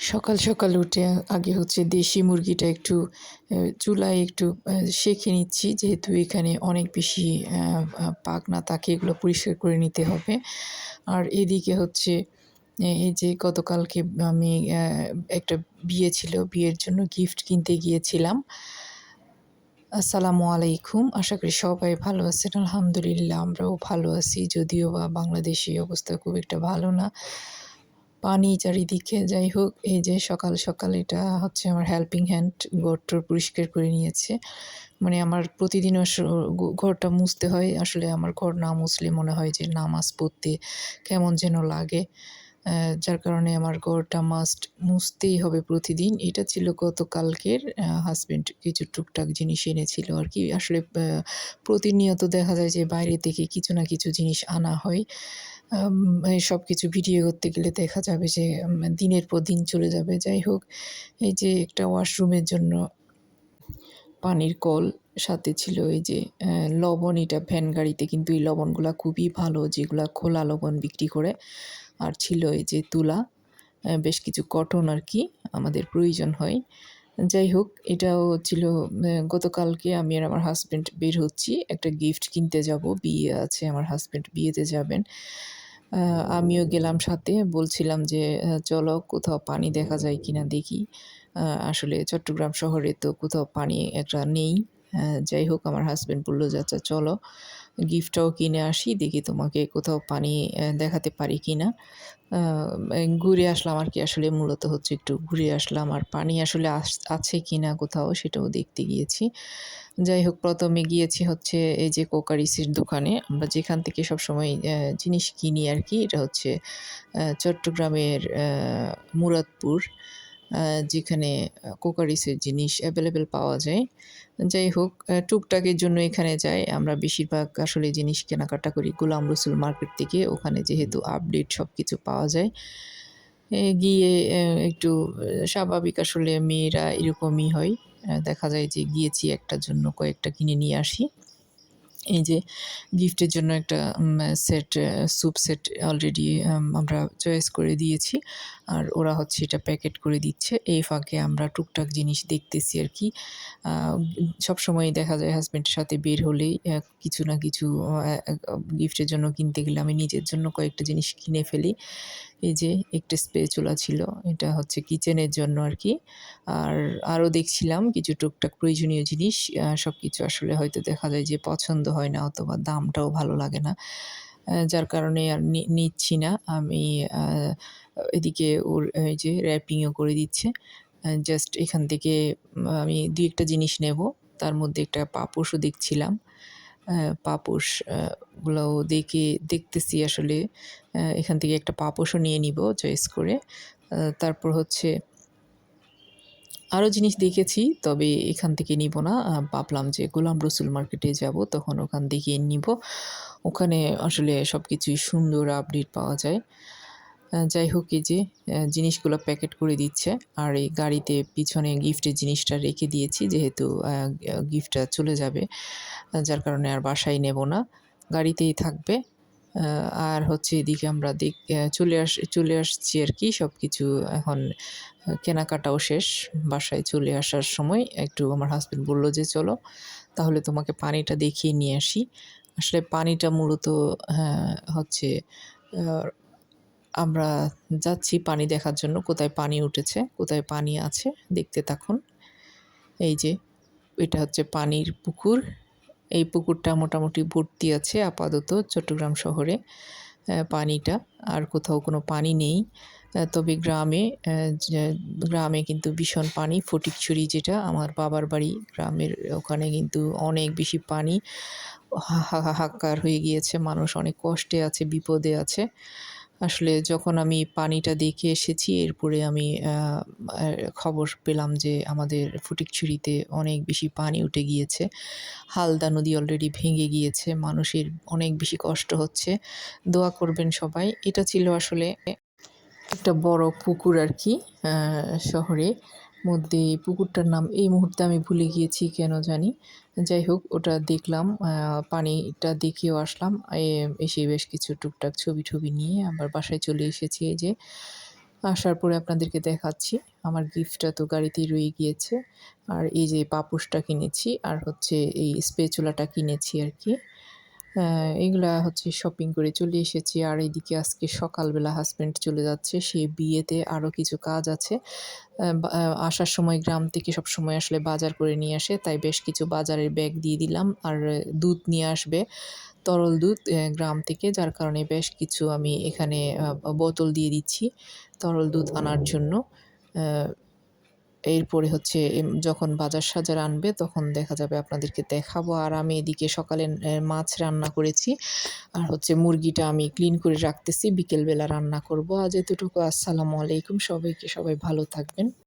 সকাল সকাল উঠে আগে হচ্ছে দেশি মুরগিটা একটু চুলায় একটু সেঁকে নিচ্ছি যেহেতু এখানে অনেক বেশি আ পাখনা থাকে এগুলো পরিষ্কার করে নিতে হবে। আর এদিকে হচ্ছে এই যে গতকালকে আমি একটা বিয়ে ছিল, বিয়ের জন্য গিফট কিনতে গিয়েছিলাম। আসসালামু আলাইকুম। আশা করি সবাই ভালো আছেন। আলহামদুলিল্লাহ আমরাও ভালো আছি। যদিও বা বাংলাদেশী অবস্থা খুব একটা ভালো না। পানি চারিদিকে। যাই হোক এই যে সকাল, সকাল এটা হচ্ছে আমার হেল্পিং হ্যান্ড ঘর-টর পরিষ্কার করে নিয়েছে। মানে আমার প্রতিদিন ঘরটা মুছতে হয়। আসলে আমার ঘর না মুছলে মনে হয় যে নামাজ পড়তে কেমন যেন লাগে। যার কারণে আমার ঘরটা মাস্ট মুছতেই হবে প্রতিদিন। এটা ছিল গতকালকের আ হাসব্যান্ড কিছু টুকটাক জিনিস এনেছিল আর কি আসলে প্রতিনিয়ত দেখা যায় যে বাইরে থেকে কিছু না কিছু জিনিস আনা হয়। আম এই সবকিছু ভিডিও করতে গেলে দেখা যাবে যে দিনের পর দিন চলে যাবে। যাই হোক এই যে একটা ওয়াশরুমের জন্য পানির কল, সাথে ছিল এই যে লবণ এটা ভ্যান গাড়িতে কিন্তু এই লবণগুলো খুবই ভালো যেগুলা খোলা লবণ বিক্রি করে। আর ছিল এই যে তুলা, বেশ কিছু কটন আর কি আমাদের প্রয়োজন হয়। যাই হোক এটাও ছিল গতকালকে আমি আর আমার হাজব্যান্ড বের হচ্ছি। একটা গিফট কিনতে যাব। বিয়ে আছে আমার হাজব্যান্ড বিয়েতে যাবেন। আমিও গেলাম সাথে। বলছিলাম যে চলো কোথাও পানি দেখা যায় কিনা দেখি। আসলে চট্টগ্রাম শহরে তো কোথাও পানি একটা নেই। যাই হোক আমার হাজব্যান্ড বলল যে, "আচ্ছা চলো গিফটটাও কিনে আসি। দেখি তোমাকে কোথাও পানি দেখাতে পারি কি না ঘুরে আসলাম আর কি, আসলে মূলত হচ্ছে একটু ঘুরে আসলাম। আর পানি আসলে আস, আছে কিনা কোথাও সেটাও দেখতে গিয়েছি। যাই হোক, প্রথমে গিয়েছি হচ্ছে এই যে কোকারিসির দোকানে। আমরা যেখান থেকে সবসময় জিনিস কিনি আর কি, এটা হচ্ছে চট্টগ্রামের মুরাদপুর। যেখানে কোকারিসের জিনিস অ্যাভেলেবেল পাওয়া যায়। যাই হোক টুকটাকের জন্য এখানে যাই। আমরা বেশিরভাগ আসলে জিনিস কেনাকাটা করি গোলাম রসুল মার্কেট থেকে। ওখানে যেহেতু আপডেট সব কিছু পাওয়া যায়। গিয়ে একটু স্বাভাবিক আসলে মেয়েরা এরকমই হয়। দেখা যায় যে গিয়েছি একটার জন্য কয়েকটা কিনে নিয়ে আসি। এই যে গিফটের জন্য একটা সেট স্যুপ সেট অলরেডি আমরা চয়েস করে দিয়েছি। আর ওরা হচ্ছে এটা প্যাকেট করে দিচ্ছে। এই ফাঁকে আমরা টুকটাক জিনিস দেখতেছি আরকি। আ সবসময়ই দেখা যায় হাজব্যান্ডের সাথে বের হলেই কিছু না কিছু গিফটের জন্য কিনতে গেলে আমি নিজের জন্য কয়েকটা জিনিস কিনে ফেলি। এই যে একটা স্প্যাচুলা ছিল। এটা হচ্ছে কিচেনের জন্য আর কি আর আরও দেখছিলাম কিছু টুকটাক প্রয়োজনীয় জিনিস। সব কিছু আসলে হয়তো দেখা যায় যে পছন্দ হয় না অথবা দামটাও ভালো লাগে না। যার কারণে আর নিচ্ছি না। আমি এদিকে ওর, এই যে র‍্যাপিংও করে দিচ্ছে। জাস্ট এখান থেকে আমি ২-১ জিনিস নেব। তার মধ্যে একটা পাপোশও দেখছিলাম। অ্যা পাপোশ আ দেখে, দেখতেছি আসলে এখান থেকে একটা পাপোশও নিয়ে নিবো চয়েস করে। তারপর হচ্ছে আরও জিনিস দেখেছি, তবে এখান থেকে নিব না। ভাবলাম যে গোলাম রসুল মার্কেটে যাব, তখন ওখান থেকে নিব ওখানে আসলে সব কিছুই সুন্দর আপডেট পাওয়া যায়। যাই হোক এই যে জিনিসগুলো প্যাকেট করে দিচ্ছে। আর এই গাড়িতে পিছনে গিফটের জিনিসটা রেখে দিয়েছি, যেহেতু গিফটটা চলে যাবে। যার কারণে আর বাসায় নেব না। গাড়িতেই থাকবে। আর হচ্ছে এদিকে আমরা দেখ চলে আস চলে আসছি আর কি সব কিছু এখন কেনাকাটাও শেষ। বাসায় চলে আসার সময় একটু আমার হাজব্যান্ড বলল যে, "চলো তাহলে তোমাকে পানিটা দেখিয়ে নিয়ে আসি।" আসলে পানিটা মূলত হ্যাঁ হচ্ছে আমরা যাচ্ছি পানি দেখার জন্য। কোথায় পানি উঠেছে, কোথায় পানি আছে দেখতে থাকুন। এই যে এটা হচ্ছে পানির পুকুর। এই পুকুরটা মোটামুটি ভর্তি আছে আপাতত চট্টগ্রাম শহরে পানিটা। আর কোথাও কোনো পানি নেই। তবে গ্রামে গ্রামে কিন্তু ভীষণ পানি ফটিকছড়ি যেটা আমার বাবার বাড়ি গ্রামের ওখানে কিন্তু অনেক বেশি পানি। হাহাকার হয়ে গিয়েছে। মানুষ অনেক কষ্টে আছে, বিপদে আছে। আসলে যখন আমি পানিটা দেখে এসেছি, এরপরে আমি খবর পেলাম যে আমাদের ফটিকছড়িতে অনেক বেশি পানি উঠে গিয়েছে। হালদা নদী অলরেডি ভেঙে গিয়েছে। মানুষের অনেক বেশি কষ্ট হচ্ছে। দোয়া করবেন সবাই। এটা ছিল আসলে একটা বড় পুকুর আর কি শহরে মধ্যে পুকুরটার নাম এই মুহূর্তে আমি ভুলে গিয়েছি কেন জানি। যাই হোক, ওটা দেখলাম পানিটা দেখেও আসলাম। এসে বেশ কিছু টুকটাক ছবি-টবি নিয়ে আবার বাসায় চলে এসেছি এই যে। আসার পরে আপনাদেরকে দেখাচ্ছি, আমার গিফটটা তো গাড়িতেই রয়ে গিয়েছে আর এই যে পাপোশটা কিনেছি, আর হচ্ছে এই স্পেচুলাটা কিনেছি আর কি এগুলা হচ্ছে শপিং করে চলে এসেছি। আর এইদিকে আজকে সকালবেলা হাজব্যান্ড চলে যাচ্ছে, সে বিয়েতে আরও কিছু কাজ আছে। আসার সময় গ্রাম থেকে সব সময় আসলে বাজার করে নিয়ে আসে, তাই বেশ কিছু বাজারের ব্যাগ দিয়ে দিলাম। আর দুধ নিয়ে আসবে, তরল দুধ গ্রাম থেকে, যার কারণে বেশ কিছু আমি এখানে বোতল দিয়ে দিচ্ছি তরল দুধ আনার জন্য। এরপরে হচ্ছে যখন বাজার সাজার আনবে, তখন দেখা যাবে আপনাদেরকে দেখাবো। আর আমি এদিকে সকালে মাছ রান্না করেছি। আর হচ্ছে মুরগিটা আমি ক্লিন করে রাখতেছি। বিকেলবেলা রান্না করব। আজ এতটুকু। আসসালামু আলাইকুম সবাইকে। সবাই ভালো থাকবেন।